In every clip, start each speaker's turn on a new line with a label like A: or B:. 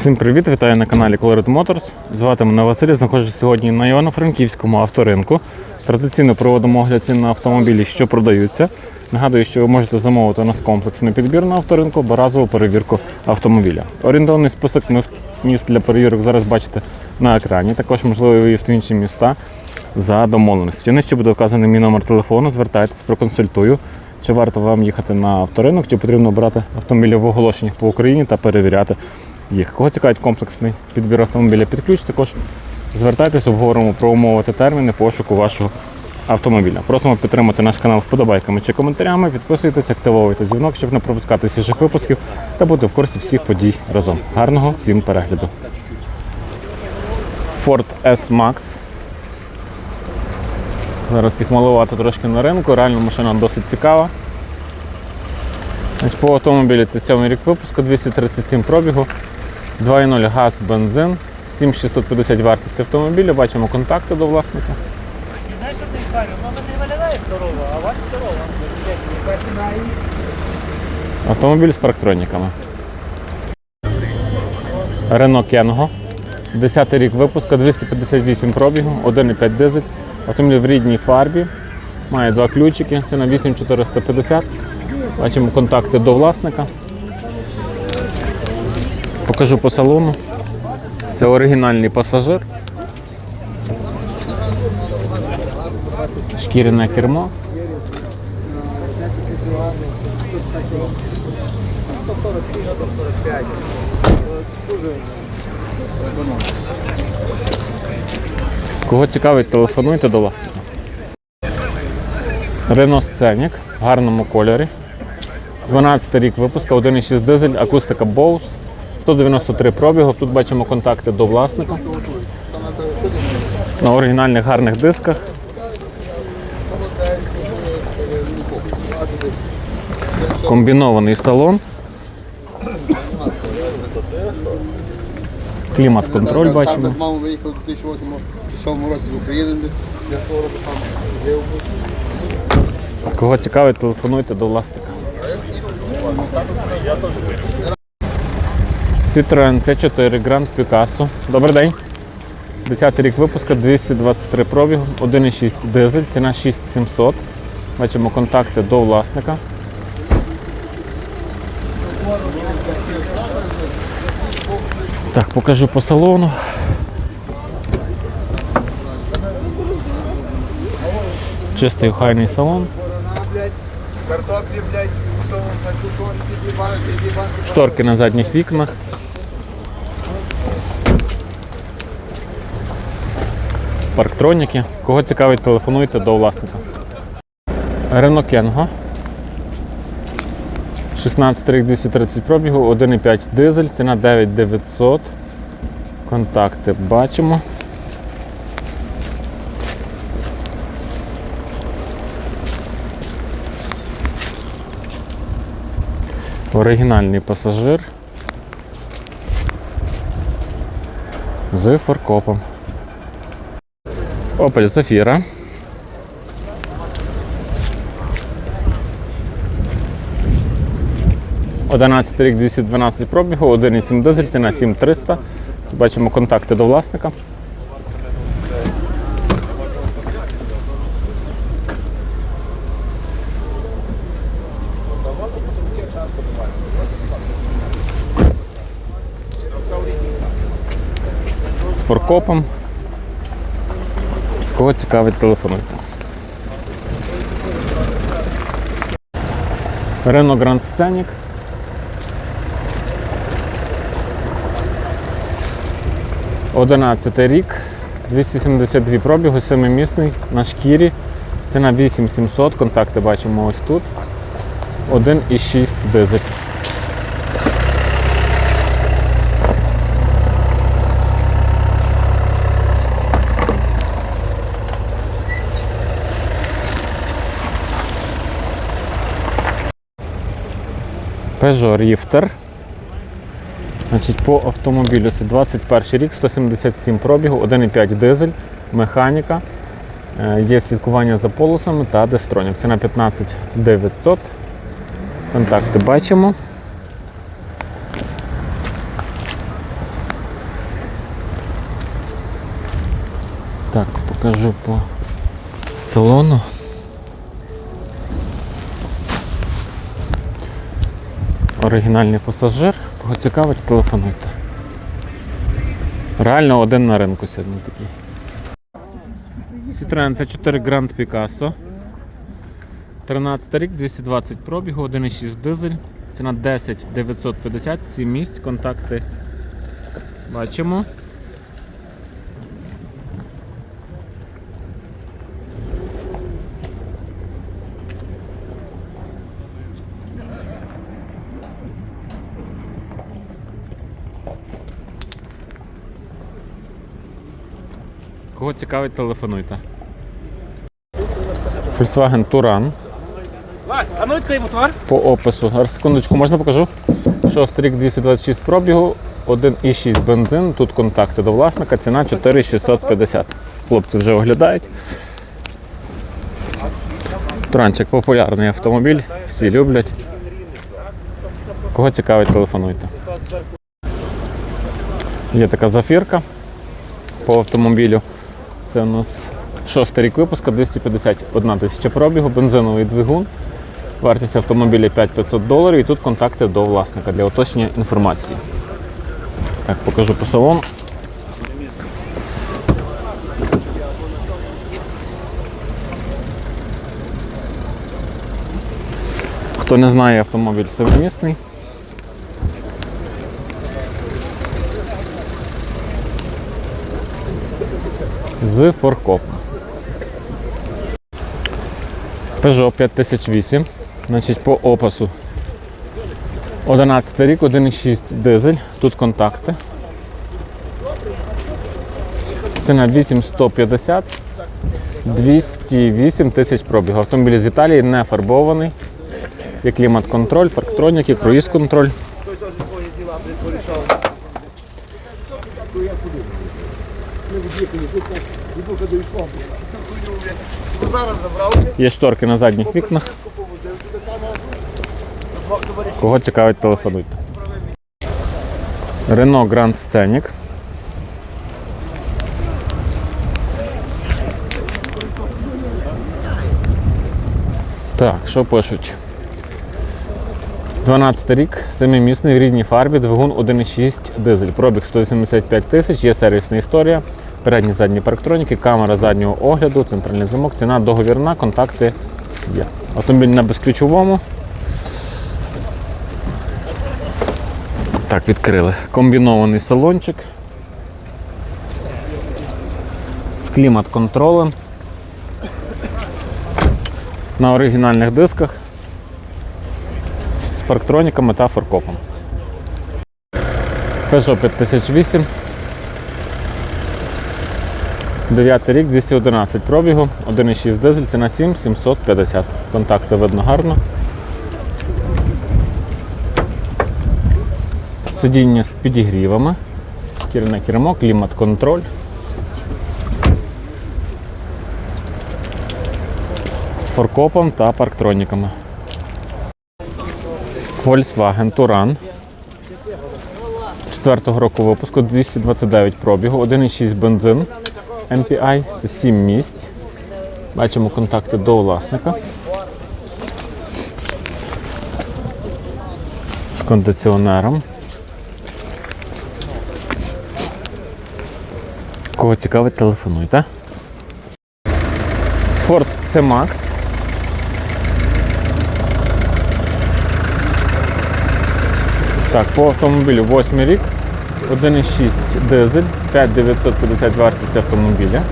A: Всім привіт, вітаю на каналі Colored Motors. Звати мене Василь, знаходжусь сьогодні на Івано-Франківському авторинку. Традиційно проводимо огляд цін на автомобілі, що продаються. Нагадую, що ви можете замовити у нас комплексний підбір на авторинку разову перевірку автомобіля. Орієнтовний список міст для перевірок зараз бачите на екрані. Також можливий виїзд в інші міста за домовленості. Нижче буде вказаний мій номер телефону. Звертайтесь, проконсультую. Чи варто вам їхати на авторинок, чи потрібно брати автомобілі в оголошеннях по Україні та перевіряти їх. Кого цікавить комплексний підбір автомобіля під ключ, також звертайтесь, обговоримо про умови та терміни пошуку вашого автомобіля. Просимо підтримати наш канал вподобайками чи коментарями, підписуйтесь, активовуйте дзвінок, щоб не пропускати свіжих випусків та бути в курсі всіх подій разом. Гарного всім перегляду. Ford S-Max. Зараз їх малувати трошки на ринку. Реально машина досить цікава. По автомобілі це сьомий рік випуску, 237 пробігу, 2.0 газ, бензин, 7650 вартість автомобіля. Бачимо контакти до власника.
B: І знаєш, що ти кажеш? Вона не виглядає здорово, а бачиш здорово.
A: Автомобіль з парктроніками. Renault Kengo. 10 рік випуску, 258 пробігу, 1,5 дизель. Автомобіль в рідній фарбі. Має два ключики, ціна 8450. Бачимо контакти до власника. Покажу по салону. Це оригінальний пасажир. Шкіряне кермо. Кого цікавить, телефонуйте до власника. Renault Scenic в гарному кольорі. 12 рік випуска, 1,6 дизель, акустика Bose, 193 пробігу. Тут бачимо контакти до власника. На оригінальних гарних дисках. Комбінований салон. Клімат-контроль бачимо.
C: Мама виїхала в 2008 році з України.
A: Кого цікавить, телефонуйте до власника. Citroen C4 Grand Picasso. Добрий день. 10 рік випуска, 223 пробігу, 1,6 дизель, ціна 6700. Бачимо контакти до власника. Так, покажу по салону. Чистий охайний салон. Шторки на задніх вікнах. Парктроніки. Кого цікавить, телефонуйте до власника. Renault Kengo. 16 рік 230 пробігу, 1,5 дизель, ціна 9900. Контакти бачимо. Оригінальний пасажир з форкопом. Opel Zafira. Одинадцятий рік 212 пробігу, 1,7 дизель, ціна 7300. Бачимо контакти до власника. з форкопом. Кого цікавить, телефонуйте. Renault Grand Scenic. Одинадцятий рік, 272 пробігу, семимісний на шкірі. Ціна 8700, контакти бачимо ось тут. 1,6 дизель. Peugeot Rifter. Значить, По автомобілю це 21 рік, 177 пробігу, 1,5 дизель, механіка. Е, є слідкування за полосами та дестронів. Ціна 15 900. Контакти бачимо. Так, покажу по салону. Оригінальний пасажир. Кого цікавить, телефонуйте. Реально один на ринку сьогодні такий. Citroen C4 Grand Picasso. 13 рік, 220 пробігу, 1,6 дизель. Ціна 10 950, 7 місць, контакти бачимо. Кого цікавить, телефонуйте. Volkswagen Touran.
B: Вась, а ну відкрий мотор.
A: По опису. Зараз секундочку, можна покажу? Шостий рік 226 пробігу, 1,6 бензин, тут контакти до власника, ціна 4650. Хлопці вже оглядають. Туранчик популярний автомобіль, всі люблять. Кого цікавить, телефонуйте. Є така зафірка по автомобілю. Це у нас шостий рік випуску, 251 тисяча пробігу, бензиновий двигун. Вартість автомобіля 5500 доларів і тут контакти до власника для уточнення інформації. Так, покажу по салону. Хто не знає, автомобіль семимісний. З форкопом. Peugeot 5008. Значить, по опису. 11 рік, 1,6 дизель. Тут контакти. Ціна 8150. 208 тисяч пробігу. Автомобіль з Італії не фарбований. Є клімат-контроль, парктроніки, круїз-контроль. Є шторки на задніх вікнах. Кого цікавить, телефонуйте. Renault Grand Scenic. Так, що пишуть? 12 рік, 7-місний в рідній фарбі, двигун 1,6 дизель. Пробіг 185 тисяч, є сервісна історія, передні задні парктроніки, камера заднього огляду, центральний замок, ціна договірна, контакти є. Автомобіль на безключовому. Так, відкрили. Комбінований салончик. З клімат-контролем. На оригінальних дисках. З парктроніками та форкопом. Peugeot 5008. 9 рік, 211 пробігу, 1,6 дизель, ціна 7 750. Контакти видно гарно. Сидіння з підігрівами, шкіряне кермо, клімат-контроль. З форкопом та парктроніками. Volkswagen Touran. 4 року випуску 229 пробігу, 1,6 бензин MPI, це 7 місць. Бачимо контакти до власника. З кондиціонером. Кого цікавить, телефонуйте. Ford C-Max. Так, по автомобілю 8 рік, 1,6 дизель, 5950 вартість автомобіля.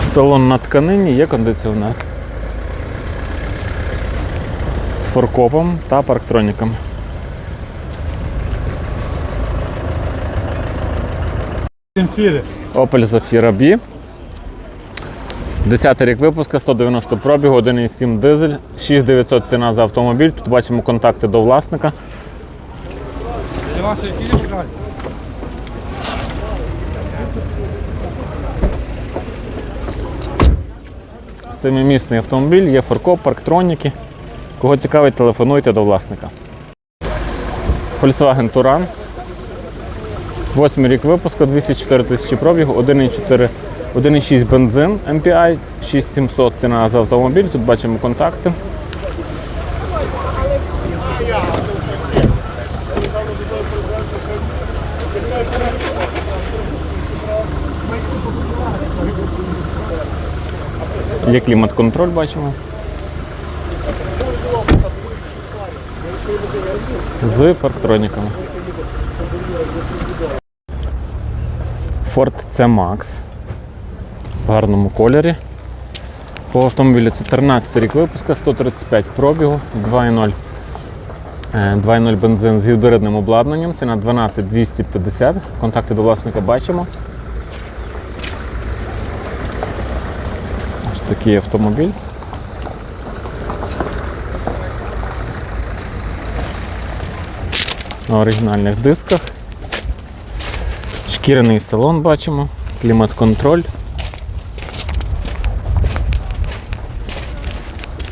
A: Салон на тканині, є кондиціонер. З форкопом та парктроніками.
B: Інфіри.
A: Opel Zafira B. 10 рік випуска, 190 пробігу, 1,7 дизель, 6900 ціна за автомобіль. Тут бачимо контакти до власника. Семимісний автомобіль, є форкоп, парктроніки. Кого цікавить, телефонуйте до власника. Volkswagen Touran. Восьмий рік випуску, 204 тисячі пробігу, 1,4 1,6 бензин MPI, 6700 ціна за автомобіль. Тут бачимо контакти. Є клімат-контроль, бачимо. З парктроніками. Ford C-Max в гарному кольорі. По автомобілю це 13 рік випуска, 135 пробігу, 2.0 е, 2.0 бензин з гібридним обладнанням. Ціна 12 250. Контакти до власника бачимо. Ось такий автомобіль. На оригінальних дисках. Шкіряний салон бачимо, клімат-контроль.